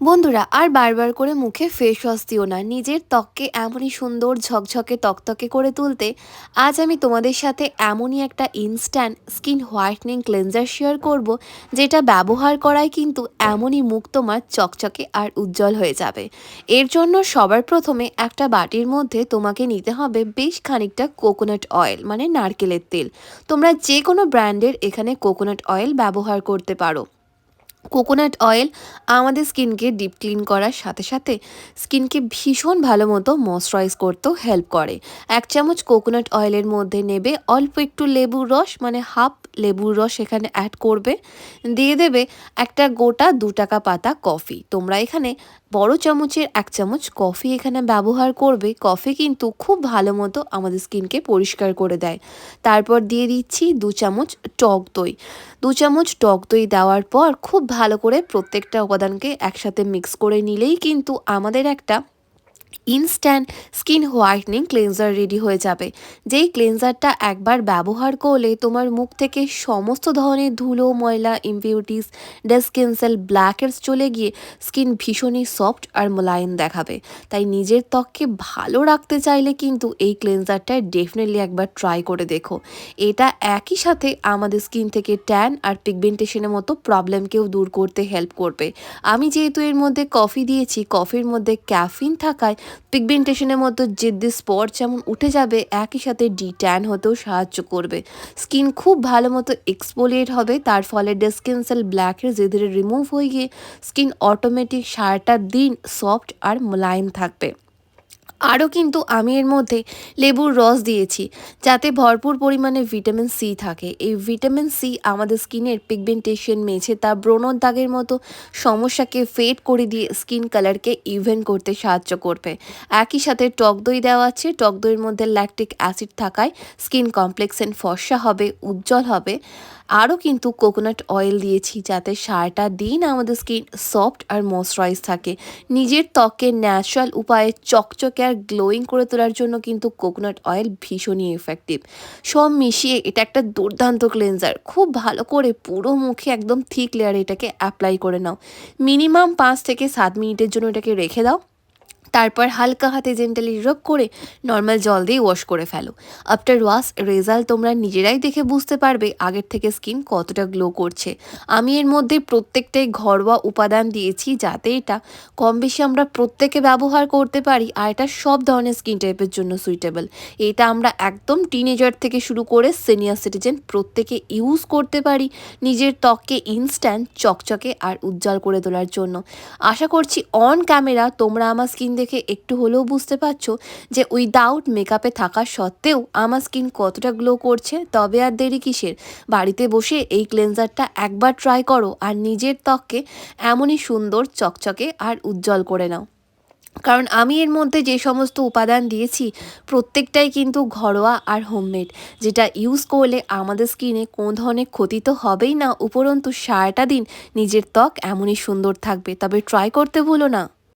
বন্ধুরা, আর বারবার করে মুখে ফেস ওয়াশ দিও না। নিজের ত্বককে এমনই সুন্দর ঝকঝকে তকতকে করে তুলতে আজ আমি তোমাদের সাথে এমনই একটা instant skin whitening cleanser share করব, যেটা ব্যবহার করায় কিন্তু এমনই মুখ তোমার চকচকে আর উজ্জ্বল হয়ে যাবে। এর জন্য সবার প্রথমে একটা বাটির মধ্যে তোমাকে নিতে হবে বেশ খানিকটা কোকোনাট অয়েল মানে নারকেলের তেল। তোমরা যে কোনো ব্র্যান্ডের এখানে কোকোনাট অয়েল ব্যবহার করতে পারো। কোকোনাট অয়েল আমাদের স্কিনকে ডিপ ক্লিন করার সাথে সাথে স্কিনকে ভীষণ ভালো মতো ময়শ্চারাইজ করতেও হেল্প করে। এক চামচ কোকোনাট অয়েলের মধ্যে নেবে অল্প একটু লেবুর রস মানে হাফ লেবুর রস এখানে অ্যাড করবে। দিয়ে দেবে একটা গোটা দু টাকা পাতা কফি। তোমরা এখানে বড় চামচের এক চামচ কফি এখানে ব্যবহার করবে। কফি কিন্তু খুব ভালো মতো আমাদের স্কিনকে পরিষ্কার করে দেয়। তারপর দিয়ে দিচ্ছি দু চামচ টক দই। দু চামচ টক দই দেওয়ার পর খুব ভালো করে প্রত্যেকটা উপাদানকে একসাথে মিক্স করে নিলেই কিন্তু আমাদের একটা instant skin whitening cleanser ready হয়ে যাবে। যেই ক্লেন্সারটা একবার ব্যবহার করলে তোমার মুখ থেকে সমস্ত ধরনের ধুলো, ময়লা impurities dead skin cell blackheads চলে গিয়ে স্কিন ভীষণই সফট আর মোলায়েম দেখাবে। তাই নিজের ত্বককে ভালো রাখতে চাইলে কিন্তু এই ক্লেন্সারটা ডেফিনেটলি একবার ট্রাই করে দেখো। এটা একই সাথে আমাদের স্কিন থেকে ট্যান আর পিগমেন্টেশনের মতো প্রবলেমকেও দূর করতে হেল্প করবে। আমি যেহেতু এর মধ্যে কফি দিয়েছি কফির মধ্যে ক্যাফিন থাকায় পিগমেন্টেশনের মতো জেদ্দি স্পট যেমন উঠে যাবে, একই সাথে ডি ট্যান হতেও সাহায্য করবে। স্কিন খুব ভালো মতো এক্সপোলিয়েট হবে, তার ফলে ডেস্কিন সেল ব্ল্যাকের ধীরে ধীরে রিমুভ হয়ে গিয়ে স্কিন অটোমেটিক সারাটা দিন সফট আর মোলায়েম থাকবে। আরও কিন্তু আমি এর মধ্যে লেবুর রস দিয়েছি, যাতে ভরপুর পরিমাণে ভিটামিন সি থাকে। এই ভিটামিন সি আমাদের স্কিনের পিগমেন্টেশন মেঝে তা ব্রণর দাগের মতো সমস্যাকে ফেড করে দিয়ে স্কিন কালারকে ইভেন করতে সাহায্য করবে। একই সাথে টক দই দেওয়া আছে, টক দইয়ের মধ্যে ল্যাকটিক অ্যাসিড থাকায় স্কিন কমপ্লেক্সেন ফর্সা হবে, উজ্জ্বল হবে। আরও কিন্তু কোকোনাট অয়েল দিয়েছি যাতে সারাটা দিন আমাদের স্কিন সফট আর ময়শ্চারাইজ থাকে। নিজের ত্বকে ন্যাচারাল উপায়ে চকচকে আর গ্লোয়িং করে তোলার জন্য কিন্তু কোকোনাট অয়েল ভীষণই এফেক্টিভ সব মিশিয়ে এটা একটা দুর্দান্ত ক্লেন্সার খুব ভালো করে পুরো মুখে একদম থিক লেয়ারে এটাকে অ্যাপ্লাই করে নাও। মিনিমাম পাঁচ থেকে সাত মিনিটের জন্য এটাকে রেখে দাও। তারপর হালকা হাতে জেন্টালি রব করে নর্মাল জল দিয়ে ওয়াশ করে ফেলো। আফটার ওয়াশ রেজাল্ট তোমরা নিজেরাই দেখে বুঝতে পারবে আগের থেকে স্কিন কতটা গ্লো করছে। আমি এর মধ্যে প্রত্যেকটাই ঘরোয়া উপাদান দিয়েছি যাতে এটা কম বেশি আমরা প্রত্যেকে ব্যবহার করতে পারি আর এটা সব ধরনের স্কিন টাইপের জন্য সুইটেবল এটা আমরা একদম টিনেজার থেকে শুরু করে সিনিয়র সিটিজেন প্রত্যেকে ইউজ করতে পারি নিজের ত্বককে ইনস্ট্যান্ট চকচকে আর উজ্জ্বল করে তোলার জন্য। আশা করছি অন ক্যামেরা তোমরা আমার স্কিন দেখে একটু হলেও বুঝতে পারছ যে উইদাউট মেকআপে থাকা সত্ত্বেও আমার স্কিন কতটা গ্লো করছে, তবে আর দেরি কিসের? বাড়িতে বসে এই ক্লেন্সারটা একবার ট্রাই করো আর নিজের ত্বককে এমনই সুন্দর, চকচকে আর উজ্জ্বল করে নাও। কারণ আমি এর মধ্যে যে সমস্ত উপাদান দিয়েছি, প্রত্যেকটাই কিন্তু ঘরোয়া আর হোমমেড যেটা ইউজ করলে আমাদের স্কিনে কোনো ধরনের ক্ষতি তো হবেই না। উপরন্তু সারাটা দিন নিজের ত্বক এমনই সুন্দর থাকবে, তবে ট্রাই করতে ভুলো না।